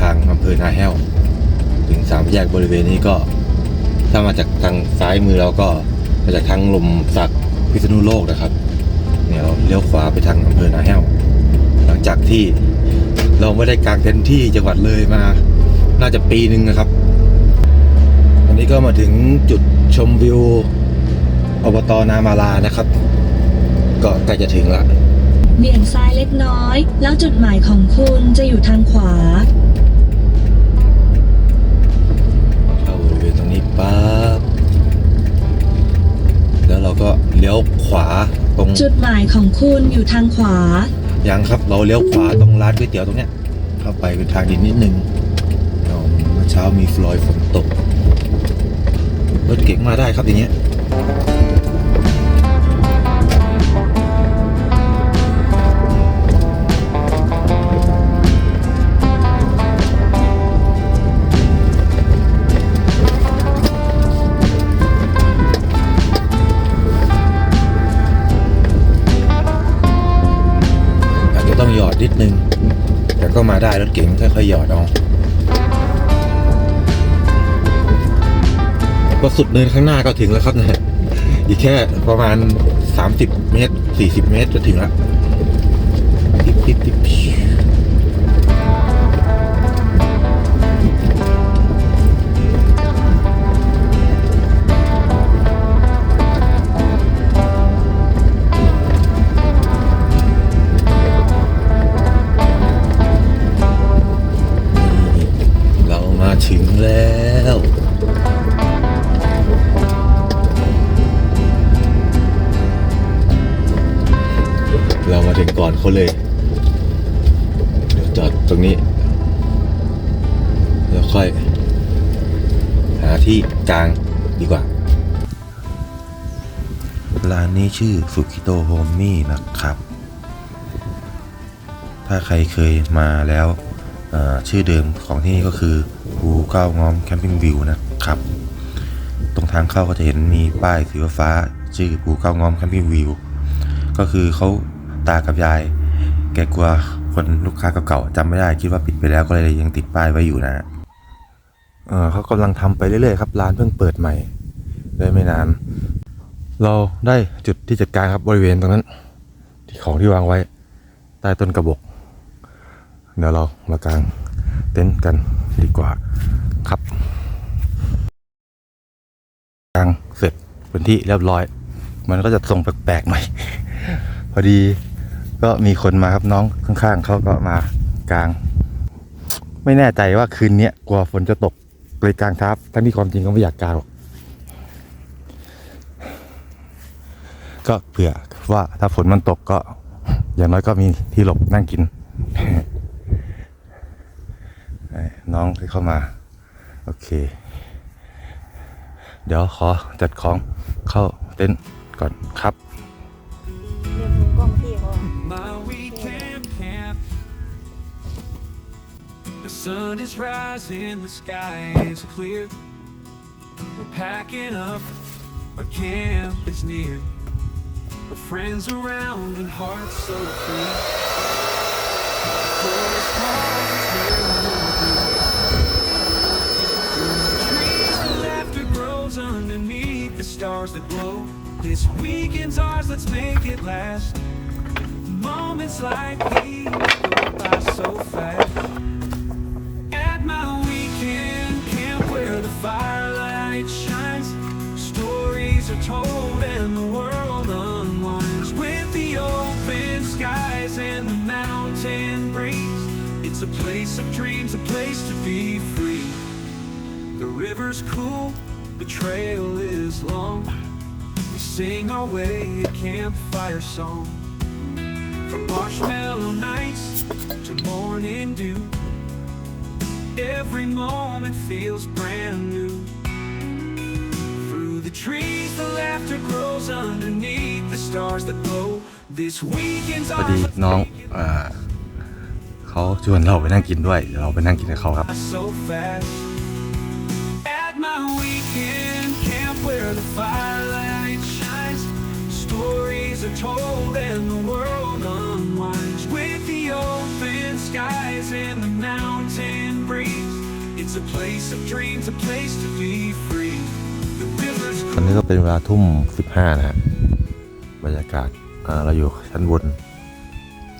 ทางอำเภอนาแห้ว ถึงสามแยกบริเวณนี้ก็ ถ้ามาจากทางซ้ายมือเราก็มาจากทางลมสักพิษณุโลกนะครับ เนี่ยเราเลี้ยวขวาไปทางอำเภอนาแห้ว หลังจากที่เราไม่ได้กางเต็นท์ที่จังหวัดเลยมา น่าจะปีหนึ่งนะครับวันนี้ก็มาถึงจุดชมวิวอบตนามาลานะครับ ก็ใกล้จะถึงละเบี่ยงซ้ายเล็กน้อย แล้วจุดหมายของคุณจะอยู่ทางขวา เราก็เลี้ยวขวาตรงจุดหมายของคุณอยู่ทางขวา ยังครับเราเลี้ยวขวาตรงร้านก๋วยเตี๋ยวตรงเนี้ยเข้าไปเป็นทางดินนิดนึงอ๋อเมื่อเช้ามีฟลอยฝนตกรถเก๋งมาได้ครับอย่างเงี้ย สุดเนินข้างหน้าก็ถึงแล้วครับเนี่ยอีกแค่ประมาณ 30 เมตร 40 เมตรจะถึงแล้วติ๊บติ๊บติ๊บเรามาถึงแล้ว เขาเลย เดี๋ยวจอดตรงนี้ แล้วค่อย หาที่กลางดีกว่า ร้านนี้ชื่อฟุกิโตโฮมมี่นะครับ ถ้าใครเคยมาแล้ว ชื่อเดิมของที่นี่ก็คือภูเก้างอมแคมปิ้งวิวนะครับ ตรงทางเข้าก็จะเห็นมีป้ายสีฟ้าชื่อภูเก้างอมแคมปิ้งวิวก็คือเขา ตากับยาย แกกลัวคนลูกค้าเก่าๆจำไม่ได้คิดว่าปิดไปแล้วก็เลยยังติดป้ายไว้อยู่นะเออเขากำลังทำไปเรื่อยๆครับร้านเพิ่งเปิดใหม่เลยไม่นาน เราได้จุดที่จัดการครับบริเวณตรงนั้น ที่ของที่วางไว้ ใต้ต้นกระบอกเดี๋ยวเรามากางเต็นท์กันดีกว่าครับกางเสร็จเป็นที่เรียบร้อย มันก็จะทรงแปลกๆหน่อยพอดี ก็มีคนมาครับน้องข้างๆเขาก็มากลาง ไม่แน่ใจว่าคืนนี้กลัวฝนจะตกเลยกลางทับทั้งที่ความจริงก็ไม่อยากกลางหรอกก็เผื่อว่าถ้าฝนมันตกก็ อย่างน้อยก็มีที่หลบนั่งกิน น้องที่เข้ามา โอเค เดี๋ยวขอจัดของเข้าเต็นท์ก่อนครับ sun is rising, the sky is clear. We're packing up, our camp is near. With friends around and hearts so free. Chorus calls, it's where the laughter grows underneath the stars that glow. This weekend's ours, let's make it last. Moments like these go by so fast. mountain breeze, it's a place of dreams, a place to be free. The river's cool, the trail is long. We sing our way a campfire song. From marshmallow nights to morning dew, every moment feels brand new. Through the trees, the laughter grows underneath the stars that glow. This weekend's พอดี ours, let's น้อง make it อ่า เขาชวนเราไปนั่งกินด้วยเดี๋ยวเราไปนั่งกินกับเขาครับ so fast. At my weekend camp where the firelight shines, stories are told and the world unwinds with the old skies and the mountain breeze. It's a place of dreams, a place to be free. The rivers ตอนนี้ก็เป็นเวลาทุ่ม 15 นะฮะ บรรยากาศอ่าเราอยู่ชั้นบน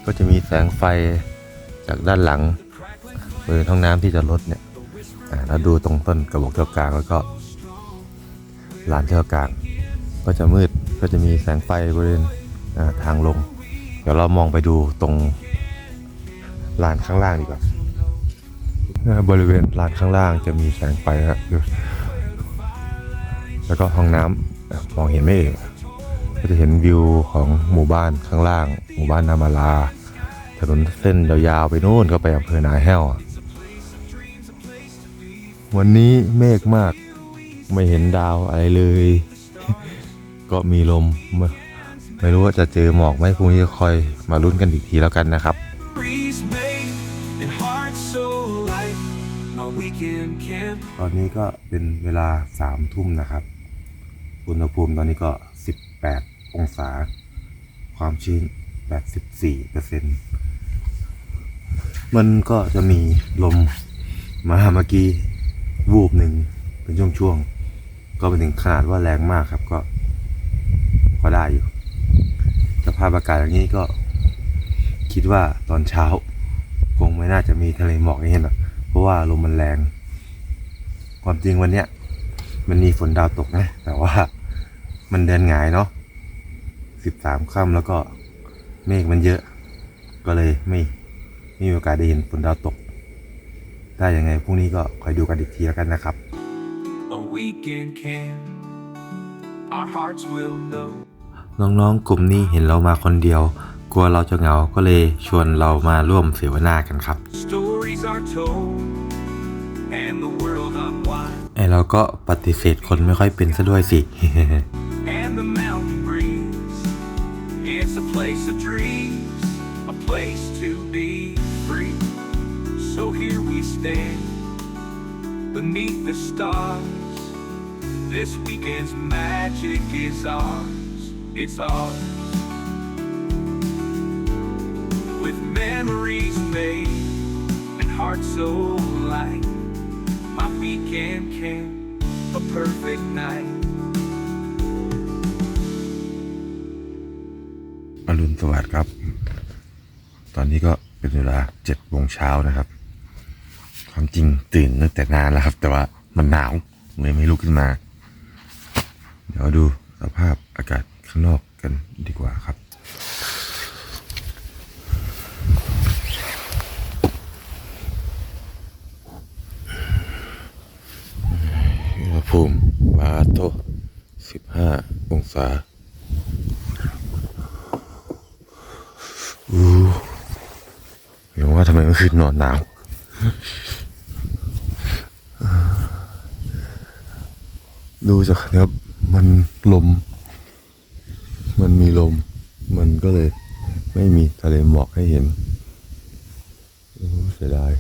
ก็จะมีแสงไฟ จากด้านหลังบริเวณห้องน้ำที่จะลดเนี่ยอ่าแล้วดูตรงต้นกระบอกเจ้ากลางแล้วก็ลานเจ้ากลาง ก็จะมืดก็จะมีแสงไฟบริเวณทางลง เดี๋ยวเรามองไปดูตรงลานข้างล่างดีกว่าบริเวณลานข้างล่างจะมีแสงไฟนะฮะดูแล้วก็ห้องน้ำมองเห็นไหมเอ่ยก็จะเห็นวิวของหมู่บ้านข้างล่าง หมู่บ้านนามาลา ถนนเส้นยาวๆไปนู่นก็ไปอำเภอนาแห้วอะวันนี้เมฆมากไม่เห็นดาวอะไรเลย ก็มีลมไม่ไม่รู้ว่าจะเจอหมอกไหมพรุ่งนี้คอยมาลุ้นกันอีกทีแล้วกันนะครับ breeze made and hearts so light. My weekend camp ตอนนี้ก็เป็นเวลาสามทุ่มนะครับ อุณหภูมิตอนนี้ก็ 18 องศา ความชื้น 84เปอร์เซ็นต์ มันก็จะมีลมมาเมื่อกี้วูบหนึ่งเป็นช่วงๆ ก็เป็นถึงขนาดว่าแรงมากครับก็ก็ได้อยู่สภาพอากาศอย่างนี้ก็คิดว่าตอนเช้า คงไม่น่าจะมีทะเลหมอกให้เห็นหรอกเพราะว่าลมมันแรง ความจริงวันเนี้ยมันมีฝนดาวตกนะ แต่ว่ามันเดินหงายเนาะสิบสามค่ำแล้วก็เมฆมันเยอะ ก็เลยไม่ไม่มีโอกาสได้เห็นฝนดาวตกถ้าอย่างไงพรุ่งนี้ก็คอยดูกันอีกทีแล้วกันนะครับ a weekend camp. Our hearts will know. น้องๆ กลุ่มนี้เห็นเรามาคนเดียว กลัวเราจะเหงา ก็เลยชวนเรามาร่วมเสวนากันครับ Stories are told, and the world unwind. ไอเราก็ปฏิเสธคนไม่ค่อยเป็นซะด้วยสิ And the mountain breeze. It's a place of dreams, a place stand beneath the stars. This weekend's magic is ours. It's ours. With memories made and hearts so light. My weekend camp, a perfect night. อรุณสวัสดิ์ครับ ตอนนี้ก็เป็นเวลาเจ็ดโมงเช้านะครับ ความจริงตื่นตั้งแต่นานแล้วครับ แต่ว่ามันหนาวเลยไม่ลุกขึ้นมา เดี๋ยวดูสภาพอากาศข้างนอกกันดีกว่าครับอุณหภูมิบาโตสิบห้าองศาอู้เห็นว่าทำไมเมื่อคืนนอนหนาว ดูจากนะครับ มันลม มันมีลม มันก็เลย ไม่มีทะเลหมอกให้เห็นเสียดาย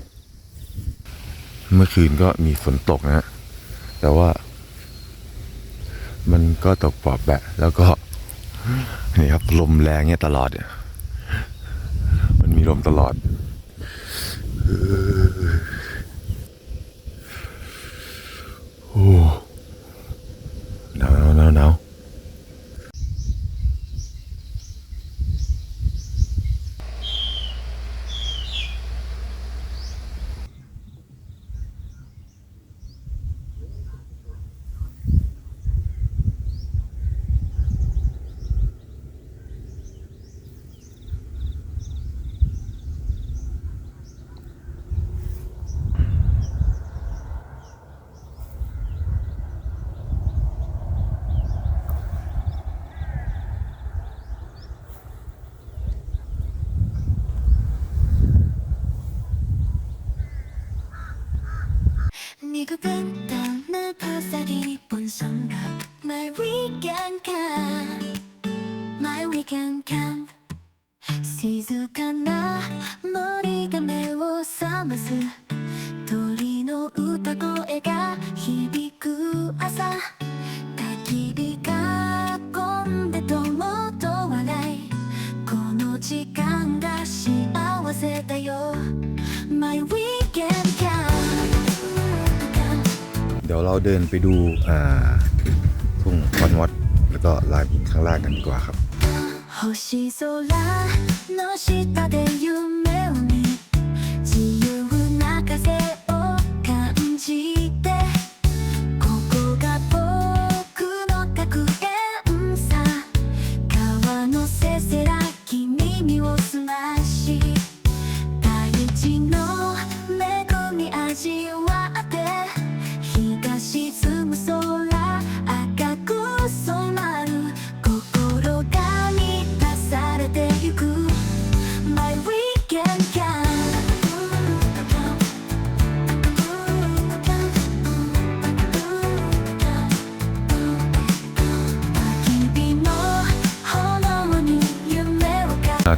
เมื่อคืนก็มีฝนตกนะฮะแต่ว่า มันก็ตกปอบแบะ แล้วก็ นี่ครับ ลมแรงเนี่ยตลอดเนี่ยมันมีลมตลอด Uh... เดี๋ยวเราเดินไปดูอ่าทุ่งคอนวัดแล้วก็ลานหินข้างล่างกันดีกว่าครับ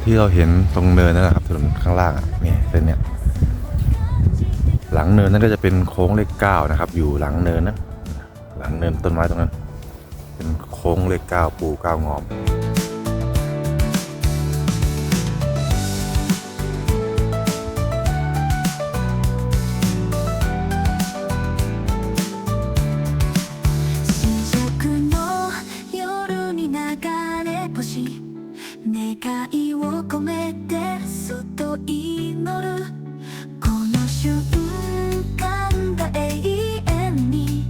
ที่เราเห็นตรงเนินนั่นแหละครับถนนข้างล่างเนี่ยเส้นเนี้ยหลังเนินนั่นก็จะเป็นโค้งเลขเก้านะครับ อยู่หลังเนินนะหลังเนินต้นไม้ตรงนั้น เป็นโค้งเลขเก้าปูเก้างอม 願いを込めてそっと祈るこの瞬間が永遠に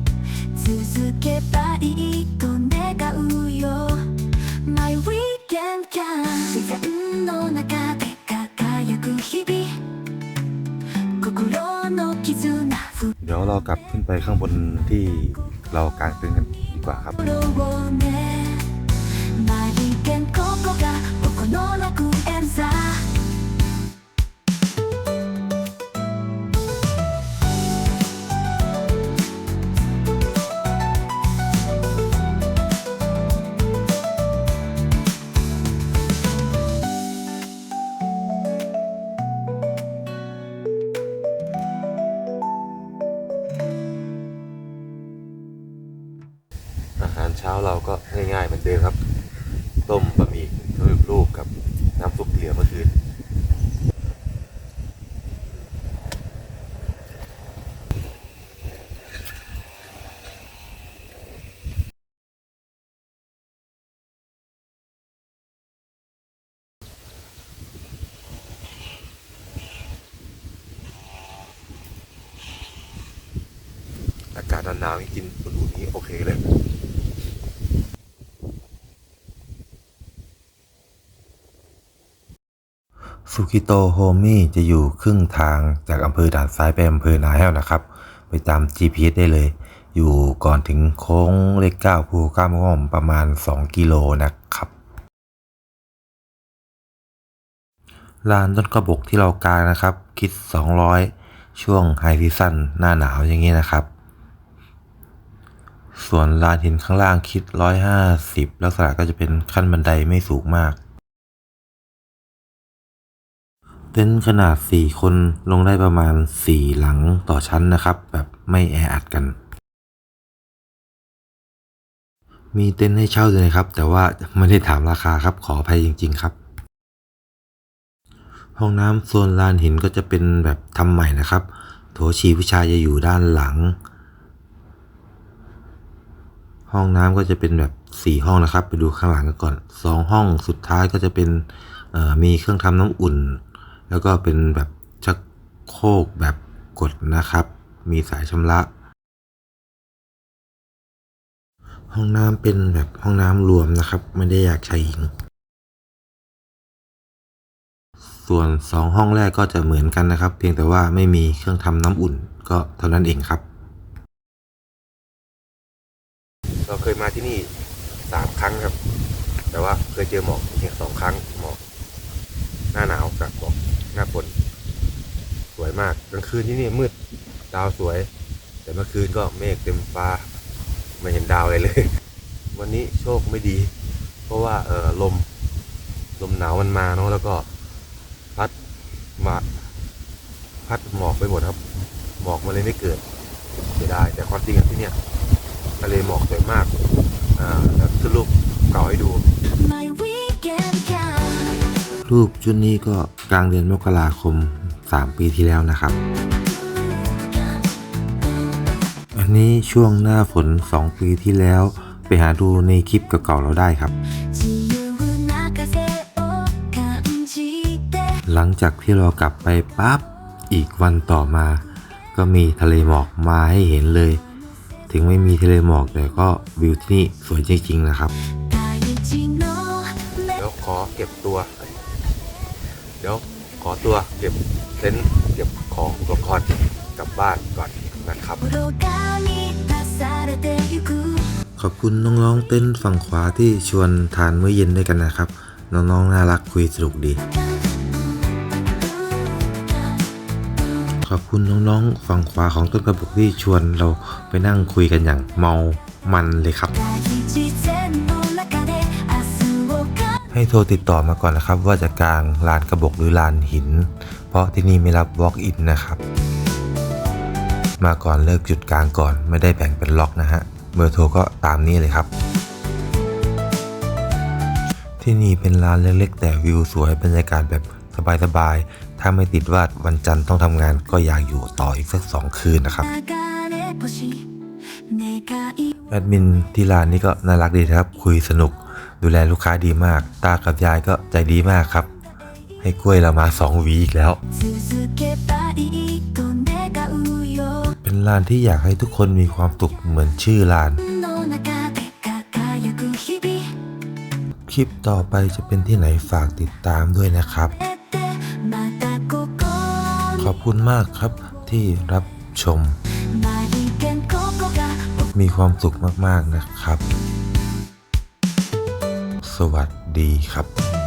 続けばいいと願うよ My weekend can 自然の中で輝く日々心の絆 เดี๋ยวเรากลับขึ้นไปข้างบนที่เรากางเต็นท์กันดีกว่าครับ หนาวๆกินอุ่นๆนี้โอเคเลยสุกิโตโฮมี่จะอยู่ครึ่งทางจากอำเภอด่านซ้ายไปอำเภอนาแห้วนะครับ ไปตาม GPS ได้เลย อยู่ก่อนถึงโค้งเลขเก้าภูเก้าม่อมประมาณ 2 กิโลนะครับลานต้นกระบกที่เรากางนะครับ คิด 200 ช่วงไฮซีซั่นหน้าหนาวอย่างนี้นะครับ ส่วนลานหินข้างล่างคิด 150 ลักษณะก็จะเป็นขั้นบันไดไม่สูงมาก เต็นท์ขนาด 4 คนลงได้ประมาณ 4 หลังต่อชั้นนะครับ แบบไม่แออัดกัน มีเต็นท์ให้เช่าด้วยนะครับ แต่ว่าไม่ได้ถามราคาครับขออภัยจริง ๆ ครับ ห้องน้ำโซนลานหินก็จะเป็นแบบทำใหม่นะครับ โถฉี่ผู้ชายจะอยู่ด้านหลัง ห้องน้ำก็จะเป็นแบบ 4 ห้องนะครับ ไปดูข้างหลังกันก่อน 2 ห้องสุดท้ายก็จะเป็นมีเครื่องทำน้ำอุ่น แล้วก็เป็นแบบชักโครกแบบกดนะครับ มีสายชำระ ห้องน้ำเป็นแบบห้องน้ำรวมนะครับ ไม่ได้อยากใช้หญิง ส่วนสองห้องแรกก็จะเหมือนกันนะครับ เพียงแต่ว่าไม่มีเครื่องทำน้ำอุ่น ก็เท่านั้นเองครับ เราเคยมาที่นี่สามครั้งครับ แต่ว่าเคยเจอหมอกเพียงสองครั้งหมอก หน้าหนาวกับหมอกหน้าฝนสวยมากกลางคืนที่นี่มืดดาวสวย แต่เมื่อคืนก็เมฆเต็มฟ้า ไม่เห็นดาวอะไรเลย วันนี้โชคไม่ดี เพราะว่าเออลมลมหนาวมันมาเนาะแล้วก็พัดมาพัดหมอกไปหมดครับ หมอกมันเลยไม่เกิดเสียดายแต่ความจริงที่เนี่ย ทะเลหมอกสวยมากอ่าแล้นรูปเก่าให้ดู รูปชุดนี้ก็กลางเดือนมกราคม 3 ปีที่แล้วนะครับ อันนี้ช่วงหน้าฝน 2 ปีที่แล้ว ไปหาดูในคลิปเก่าๆเราได้ครับ หลังจากที่เรากลับไปปั๊บอีกวันต่อมา ก็มีทะเลหมอกมาให้เห็นเลย ถึงไม่มีทะเลหมอกแต่ก็วิวที่นี่สวยจริงๆนะครับ เดี๋ยวขอเก็บตัว เดี๋ยวขอตัวเก็บเต็นท์เก็บของอุปกรณ์กลับบ้านก่อนนะครับ ขอบคุณน้องๆเต้นฝั่งขวาที่ชวนทานเมื่อเย็นด้วยกันนะครับ น้องๆน่ารักคุยสนุกดี อบคุณน้องๆฝั่งขวาของต้นกระบอกที่ชวนเราไปนั่งคุยกันอย่างเมามันเลยครับ ให้โทรติดต่อมาก่อนนะครับ ว่าจะกลางลานกระบอกหรือลานหิน เพราะที่นี่ไม่รับ walk in นะครับ มาก่อนเลิกจุดกลางก่อนไม่ได้แบ่งเป็นล็อกนะฮะเบอร์โทรก็ตามนี้เลยครับที่นี่เป็นร้านเล็กๆ แต่วิวสวยบรรยากาศแบบสบาย ถ้าไม่ติดว่าวันจันทร์ต้องทำงานก็อยากอยู่ต่ออีกสักสองคืนนะครับแอดมินที่ร้านนี้ก็น่ารักดีครับ คุยสนุกดูแลลูกค้าดีมาก ตากับยายก็ใจดีมากครับ ให้กล้วยเรามาสองวีอีกแล้ว เป็นร้านที่อยากให้ทุกคนมีความสุขเหมือนชื่อร้าน คลิปต่อไปจะเป็นที่ไหนฝากติดตามด้วยนะครับ ขอบคุณมากครับที่รับชม มีความสุขมาก ๆ นะครับ สวัสดีครับ